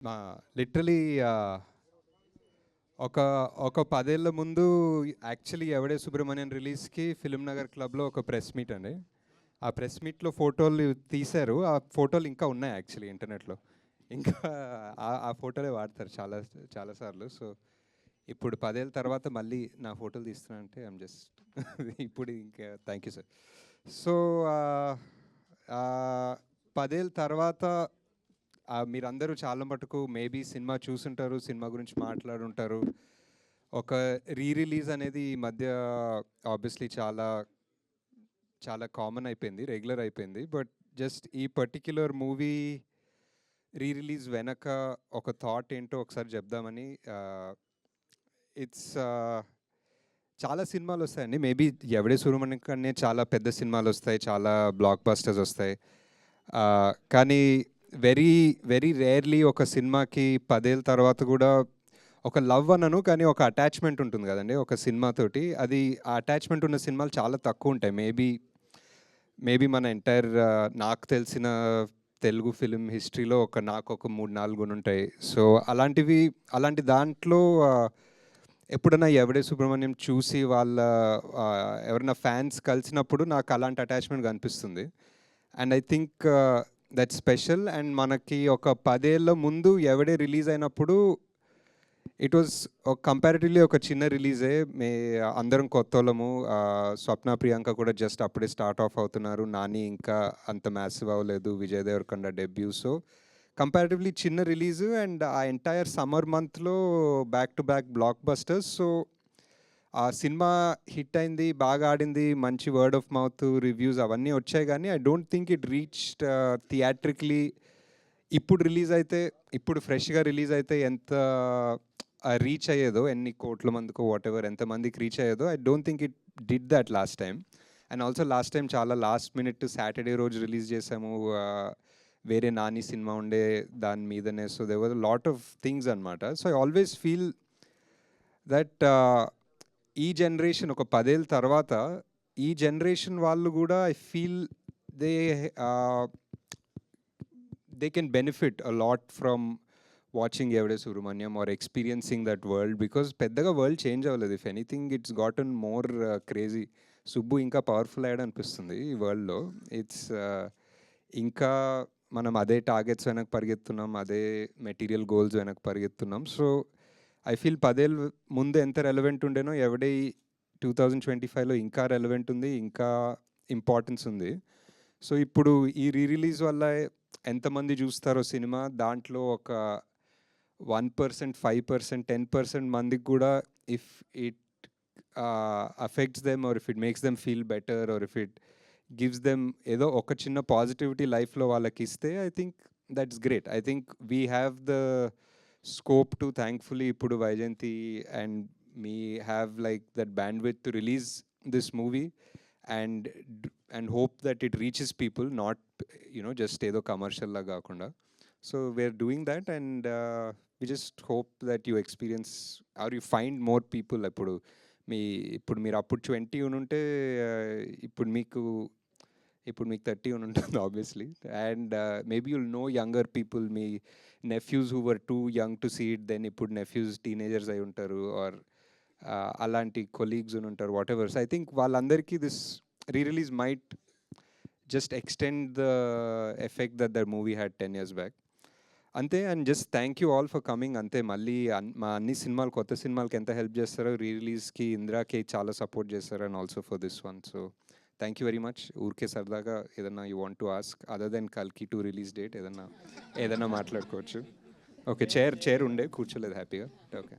మా లిటరలీ ఒక ఒక పదేళ్ళ ముందు యాక్చువల్లీ ఎవడే సుబ్రహ్మణ్యం రిలీజ్కి ఫిలిం నగర్ క్లబ్లో ఒక ప్రెస్ మీట్ అండి. ఆ ప్రెస్ మీట్లో ఫోటోలు తీశారు. ఆ ఫోటోలు ఇంకా ఉన్నాయి యాక్చువల్లీ ఇంటర్నెట్లో ఇంకా ఆ- ఫోటోలే వాడతారు చాలా చాలాసార్లు సో ఇప్పుడు పదేళ్ళ తర్వాత మళ్ళీ నా ఫోటోలు తీస్తున్నా అంటే ఐమ్ జస్ట్ ఇప్పుడు ఇంకా థ్యాంక్ యూ సార్ సో పదేళ్ళ తర్వాత మీరందరూ చాలా మటుకు మేబీ సినిమా చూసుంటారు సినిమా గురించి మాట్లాడుంటారు. ఒక రీ రిలీజ్ అనేది ఈ మధ్య ఆబ్వియస్లీ చాలా చాలా కామన్ అయిపోయింది రెగ్యులర్ అయిపోయింది. బట్ జస్ట్ ఈ పర్టిక్యులర్ మూవీ రీ రిలీజ్ వెనక ఒక థాట్ ఏంటో ఒకసారి చెప్దామని ఇట్స్ చాలా సినిమాలు వస్తాయండి. మేబీ ఎవడే సూర్యమణి కన్నా చాలా పెద్ద సినిమాలు వస్తాయి చాలా బ్లాక్ బస్టర్స్ వస్తాయి కానీ వెరీ వెరీ రేర్లీ ఒక సినిమాకి పదేళ్ళ తర్వాత కూడా ఒక లవ్ అనను కానీ ఒక అటాచ్మెంట్ ఉంటుంది కదండి ఒక సినిమాతోటి అది ఆ అటాచ్మెంట్ ఉన్న సినిమాలు చాలా తక్కువ ఉంటాయి. మేబీ మేబీ మన ఎంటైర్ నాకు తెలిసిన తెలుగు ఫిలిం హిస్టరీలో ఒక నాకు ఒక మూడు నాలుగు ఉంటాయి. సో అలాంటివి అలాంటి దాంట్లో ఎప్పుడైనా ఎవడే సుబ్రహ్మణ్యం చూసి వాళ్ళ ఎవరైనా ఫ్యాన్స్ కలిసినప్పుడు నాకు అలాంటి అటాచ్మెంట్ కనిపిస్తుంది. And I think that special and మనకి ఒక పదేళ్ళ ముందు ఎవడే రిలీజ్ అయినప్పుడు ఇట్ వాజ్ ఒక కంపారిటివ్లీ ఒక చిన్న రిలీజే మే అందరం కొత్త వాళ్ళము. స్వప్న ప్రియాంక కూడా జస్ట్ అప్పుడే స్టార్ట్ ఆఫ్ అవుతున్నారు. నాని ఇంకా అంత మ్యాసివ్ అవ్వలేదు. Vijay Devarakonda debut so comparatively చిన్న రిలీజ్ అండ్ ఆ ఎంటైర్ సమ్మర్ మంత్లో back to back blockbusters so ఆ సినిమా హిట్ అయింది బాగా ఆడింది మంచి వర్డ్ ఆఫ్ మౌత్ రివ్యూస్ అవన్నీ వచ్చాయి కానీ I don't think it reached theatrically ఇప్పుడు రిలీజ్ అయితే ఇప్పుడు ఫ్రెష్గా రిలీజ్ అయితే ఎంత uh, రీచ్ అయ్యేదో ఎన్ని కోట్ల మందికో వాట్ ఎవర్ ఎంతమందికి reach అయ్యేదో I don't think it did that last time and also last time చాలా లాస్ట్ మినిట్ సాటర్డే రోజు రిలీజ్ చేసాము uh, వేరే నాని సినిమా ఉండే దాని మీదనే. So they was lot of things అనమాట so I always feel that ఈ జనరేషన్ ఒక పదేళ్ళ తర్వాత ఈ జనరేషన్ వాళ్ళు కూడా I feel they they can benefit a lot from watching Evade Subrahmanyam or experiencing that world because పెద్దగా వరల్డ్ చేంజ్ అవ్వలేదు. If anything it's gotten more crazy. Subbu ఇంకా పవర్ఫుల్ అయ్యాడు అనిపిస్తుంది ఈ వరల్డ్లో. ఇట్స్ ఇంకా మనం అదే టార్గెట్స్ వెనక పరిగెత్తున్నాం అదే మెటీరియల్ గోల్స్ వెనక పరిగెత్తున్నాం. సో ఐ ఫీల్ పదేళ్ళు ముందు ఎంత రెలవెంట్ ఉండేనో ఎవడే టూ థౌజండ్ ట్వంటీ ఫైవ్లో ఇంకా రెలవెంట్ ఉంది ఇంకా ఇంపార్టెన్స్ ఉంది. సో ఇప్పుడు ఈ రీ రిలీజ్ వల్ల ఎంతమంది చూస్తారో సినిమా దాంట్లో ఒక one percent five percent ten percent మందికి కూడా if it affects them or if it makes them feel better or if it gives them ఏదో ఒక చిన్న పాజిటివిటీ లైఫ్లో వాళ్ళకి ఇస్తే I think that's great I think we have the scope to thankfully ఇప్పుడు Vyjayanthi and me have like that band with to release this movie and and hope that it reaches people not you know just ఏదో కమర్షియల్లా కాకుండా. So we are doing that and we just hope that you experience or you find more people ఇప్పుడు మీ ఇప్పుడు మీరు అప్పుడు twenty ఉంటే ఇప్పుడు మీకు ఇప్పుడు మీకు థర్టీ అని ఉంటుంది obviously and maybe you'll know younger people me nephews who were too young to see it then ఇప్పుడు నెఫ్యూస్ టీనేజర్స్ అయి ఉంటారు ఆర్ uh, అలాంటి కొలీగ్స్ అని ఉంటారు వాట్ ఎవర్ ఐ థింక్ వాళ్ళందరికీ this re release might just extend the effect that their movie had ten years back అంతే and just thank you all for coming అంతే మళ్ళీ మా అన్ని సినిమాలు కొత్త సినిమాలకి ఎంత హెల్ప్ చేస్తారో రీ రిలీజ్కి ఇంద్రాకి చాలా సపోర్ట్ చేస్తారు and also for this one so thank you very much ఊరికే సరదాగా ఏదన్నా you want to ask other then కల్కి టు రిలీజ్ డేట్ ఏదన్నా ఏదన్నా మాట్లాడుకోవచ్చు. ఓకే చైర్ చైర్ ఉండే కూర్చోలేదు హ్యాపీగా ఓకే